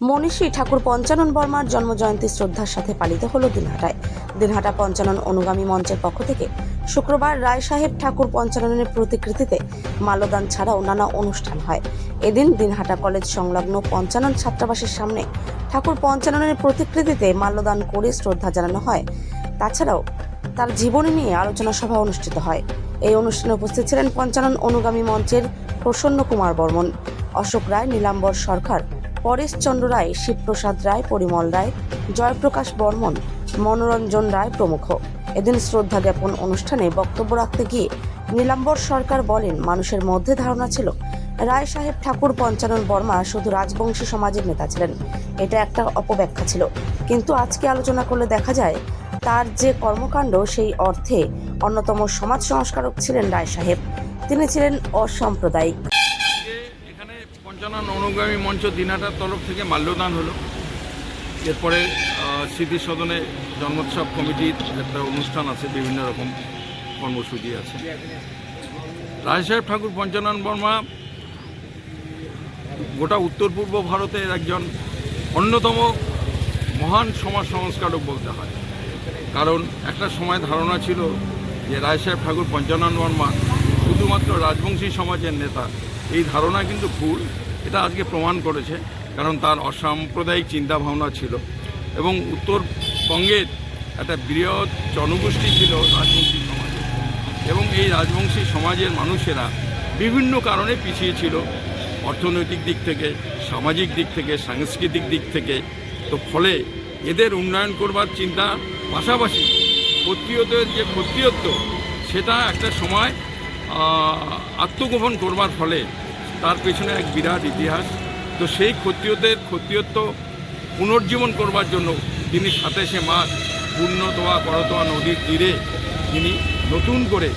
মনীষী ঠাকুর পঞ্চানন বর্মার জন্মজয়ন্তী শ্রদ্ধার সাথে পালিত হলো দিনহাটায়। দিনহাটা পঞ্চানন অনুগামী মঞ্চের পক্ষ থেকে শুক্রবার রায় সাহেব ঠাকুর পঞ্চাননের প্রতিকৃতিতে মাল্যদান ছাড়াও নানা অনুষ্ঠান হয়। এদিন দিনহাটা কলেজ সংলগ্ন পঞ্চানন ছাত্রাবাসের সামনে ঠাকুর পঞ্চাননের প্রতিকৃতিতে মাল্যদান করে শ্রদ্ধা জানানো হয়। তাছাড়াও তার জীবনী নিয়ে আলোচনা সভা অনুষ্ঠিত হয়। এই অনুষ্ঠানে উপস্থিত ছিলেন পঞ্চানন অনুগামী মঞ্চের প্রসন্ন কুমার বর্মন, অশোক রায়, নীলাম্বর সরকার পরেশচন্দ্র রায়, শিবপ্রসাদ রায়, পরিমল রায়, জয়প্রকাশ বর্মন, মনোরঞ্জন রায় প্রমুখ। এদিন শ্রদ্ধা জ্ঞাপন অনুষ্ঠানে বক্তব্য রাখতে গিয়ে নীলাম্বর সরকার বলেন, মানুষের মধ্যে ধারণা ছিল, রায় সাহেব ঠাকুর পঞ্চানন বর্মা শুধু রাজবংশী সমাজের নেতা ছিলেন। এটা একটা অপব্যাখ্যা ছিল। কিন্তু আজকে আলোচনা করলে দেখা যায়, তার যে কর্মকাণ্ড সেই অর্থে অন্যতম সমাজ সংস্কারক ছিলেন রায় সাহেব। তিনি ছিলেন অসাম্প্রদায়িক। পঞ্চানন অনুগামী মঞ্চ দিনাটার তরফ থেকে মাল্যদান হলো। এরপরে স্মৃতি সদনে জন্মোৎসব কমিটির একটা অনুষ্ঠান আছে, বিভিন্ন রকম কর্মসূচি আছে। রায় সাহেব ঠাকুর পঞ্চানন বর্মা গোটা উত্তর পূর্ব ভারতের একজন অন্যতম মহান সমাজ সংস্কারক বলতে হয়। কারণ একটা সময় ধারণা ছিল যে রায় সাহেব ঠাকুর পঞ্চানন বর্মা শুধুমাত্র রাজবংশী সমাজের নেতা এই ধারণা কিন্তু ভুল, এটা আজকে প্রমাণ করেছে, কারণ তার অসাম্প্রদায়িক চিন্তাভাবনা ছিল। এবং উত্তরবঙ্গের একটা বৃহৎ জনগোষ্ঠী ছিল রাজবংশী সমাজে এবং এই রাজবংশী সমাজের মানুষেরা বিভিন্ন কারণে পিছিয়ে ছিল, অর্থনৈতিক দিক থেকে, সামাজিক দিক থেকে, সাংস্কৃতিক দিক থেকে। তো ফলে এদের উন্নয়ন করবার চিন্তা পাশাপাশি ক্ষত্রিয়দের যে ক্ষত্রিয়ত্ব, সেটা একটা সময় আত্মগোপন করবার ফলে তার পেছনে এক বিরাট ইতিহাস। তো সেই ক্ষত্রিয়দের ক্ষত্রিয়ত্ব পুনর্জীবন করবার জন্য তিনি সাতাশে মাঘ পূর্ণতোয়া করতোয়া নদীর তীরে তিনি নতুন করে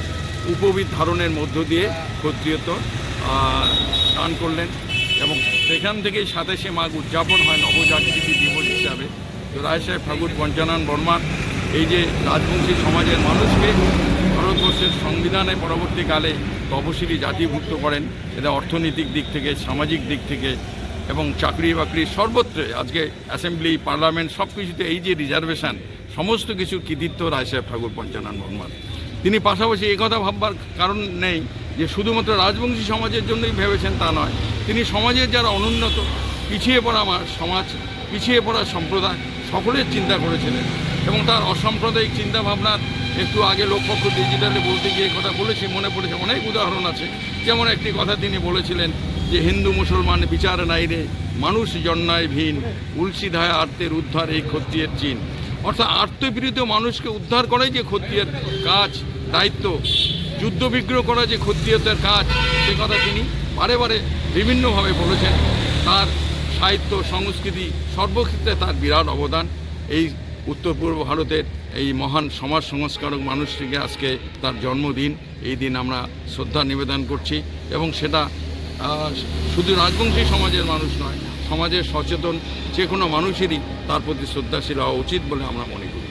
উপবিদ ধারণের মধ্য দিয়ে ক্ষত্রিয়ত্ব দান করলেন এবং সেখান থেকেই সাতাশে মাঘ উদযাপন হয় নবজাগৃতি দিবস হিসাবে। তো রায় সাহেব ঠাকুর পঞ্চানন বর্মার এই যে রাজবংশী সমাজের মানুষকে সংবিধানে পরবর্তীকালে তপশিলি জাতিভুক্ত করেন। এটা অর্থনৈতিক দিক থেকে, সামাজিক দিক থেকে এবং চাকরি বাকরি সর্বত্র আজকে অ্যাসেম্বলি, পার্লামেন্ট সব কিছুতে এই যে রিজার্ভেশন, সমস্ত কিছুর কৃতিত্ব রায় সাহেব ঠাকুর, পঞ্চানন বর্মার। তিনি পাশাপাশি এই কথা ভাববার কারণ নেই যে শুধুমাত্র রাজবংশী সমাজের জন্যই ভেবেছেন তা নয়, তিনি সমাজের যারা অনুন্নত, পিছিয়ে পড়া আমার সমাজ, পিছিয়ে পড়া সম্প্রদায়, সকলের চিন্তা করেছিলেন এবং তার অসাম্প্রদায়িক চিন্তা ভাবনার একটু আগে লোকপক্ষ ডিজিটালে বলতে গিয়ে কথা বলেছি, মনে পড়েছে, অনেক উদাহরণ আছে। যেমন একটি কথা তিনি বলেছিলেন যে, হিন্দু মুসলমান বিচার নাই রে, মানুষ জন্মায় ভিন উলসিধায় আর্তের উদ্ধার এই ক্ষত্রিয়ের চিন অর্থাৎ আত্মপীড়িত মানুষকে উদ্ধার করাই যে ক্ষত্রিয়ের কাজ, দায়িত্ব, যুদ্ধ বিগ্রহ করা যে ক্ষত্রিয়তের কাজ, সে কথা তিনি বারে বারে বিভিন্নভাবে বলেছেন। তার সাহিত্য, সংস্কৃতি সর্বক্ষেত্রে তার বিরাট অবদান। এই উত্তর পূর্ব ভারতের এই মহান সমাজ সংস্কারক মানুষটিকে আজকে তার জন্মদিন, এই দিন আমরা শ্রদ্ধা নিবেদন করছি এবং সেটা শুধু রাজবংশী সমাজের মানুষ নয়, সমাজের সচেতন যে কোনো মানুষেরই তার প্রতি শ্রদ্ধাশীল হওয়া উচিত বলে আমরা মনে করি।